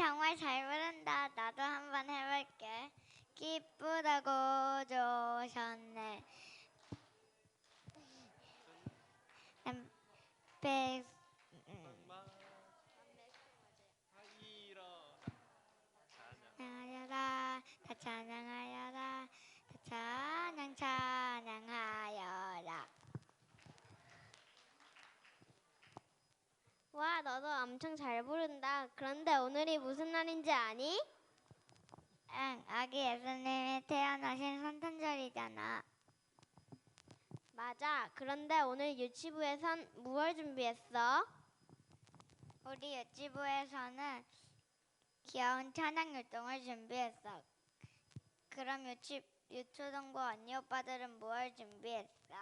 정말 잘 부른다. 나도 한번 해볼게. 기쁘다고 조셨네. 백 엄마 하이러 찬양 찬양하여라 다 찬양하여라 다 찬양 찬양하여라 와, 너도 엄청 잘 부른다. 그런데 오늘이 무슨 날인지 아니? 응 아기 예수님이 태어나신 성탄절이잖아 맞아. 그런데 오늘 유치부에선 무얼 준비했어? 우리 유치부에서는 귀여운 찬양 율동을 준비했어 그럼 유치 유초동부 언니 오빠들은 무얼 준비했어?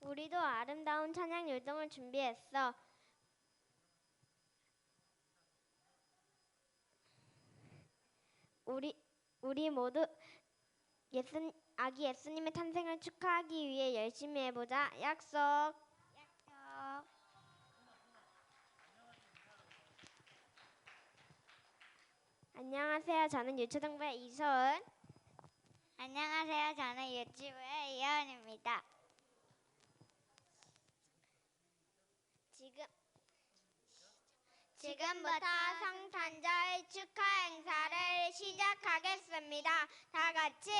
우리도 아름다운 찬양 율동을 준비했어. 우리 우리 모두 예수 아기 예수님의 탄생을 축하하기 위해 열심히 해보자. 약속. 약속 안녕하세요. 저는 유초등부의 이소은. 안녕하세요 저는 유치부의 이하은입니다 지금 지금부터 성탄절 축하 행사를 시작하겠습니다. 다 같이